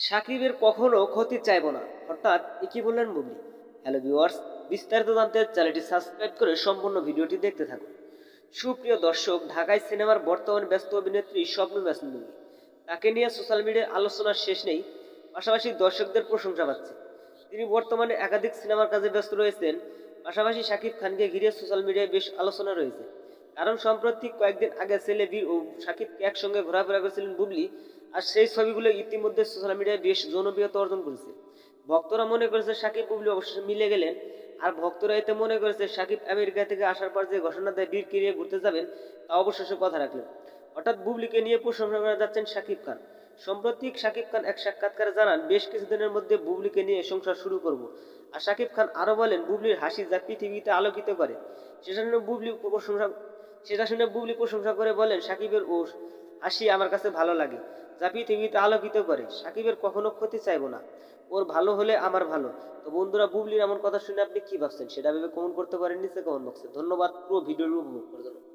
সাকিবের কখনো ক্ষতি চাইব না। অর্থাৎ এ কি বললেন বুবলি হ্যালো ভিউয়ার্স, বিস্তারিত জানতে চ্যানেলটি সাবস্ক্রাইব করে সম্পূর্ণ ভিডিওটি দেখতে থাকুন। সুপ্রিয় দর্শক, ঢাকায় সিনেমার বর্তমান ব্যস্ত অভিনেত্রী স্বপ্ন ব্যস্ত তাকে নিয়ে সোশ্যাল মিডিয়ায় আলোচনার শেষ নেই, পাশাপাশি দর্শকদের প্রশংসা পাচ্ছে। তিনি বর্তমানে একাধিক সিনেমার কাজে ব্যস্ত রয়েছেন, পাশাপাশি শাকিব খানকে ঘিরে সোশ্যাল মিডিয়ায় বেশ আলোচনা রয়েছে। কারণ সম্প্রতি কয়েকদিন আগে সেলেবি ও শাকিবকে একসঙ্গে ঘোরাফেরা করেছিলেন বুবলি, আর সেই ছবিগুলো ইতিমধ্যে সোশ্যাল মিডিয়ায় বেশ জনপ্রিয়তা অর্জন করেছে। ভক্তরা মনে করেছে শাকিব বুবলি অবশ্যই মিলে গেলেন, আর ভক্তরা এতে মনে করেছে শাকিব আমেরিকা থেকে আসার পর যে ঘোষণা দেয় বীর কিরিয়ে ঘুরতে যাবেন, তা অবশেষে কথা রাখলেন। হঠাৎ বুবলিকে নিয়ে প্রশংসা করা যাচ্ছেন শাকিব খান। সম্প্রতি শাকিব খান এক সাক্ষাৎকারে জানান, বেশ কিছুদিনের মধ্যে বুবলিকে নিয়ে সংসার শুরু করব। আর শাকিব খান আরও বলেন, বুবলির হাসি যা পৃথিবীতে আলোকিত করে, সেজন্য বুবলি প্রশংসা সেটা শুনে বুবলি প্রশংসা করে বলেন সাকিবের ও হাসি আমার কাছে ভালো লাগে। যা পৃথিবীতে আলোকিত করে, সাকিবের কখনো ক্ষতি চাইব না। ওর ভালো হলে আমার ভালো। তো বন্ধুরা, বুবলির এমন কথা শুনে আপনি কি ভাবছেন? সেটা ভেবে কমেন্ট করতে পারেন নিচে কমেন্ট বক্সে ধন্যবাদ, পুরো ভিডিওর উপভোগ করার জন্য।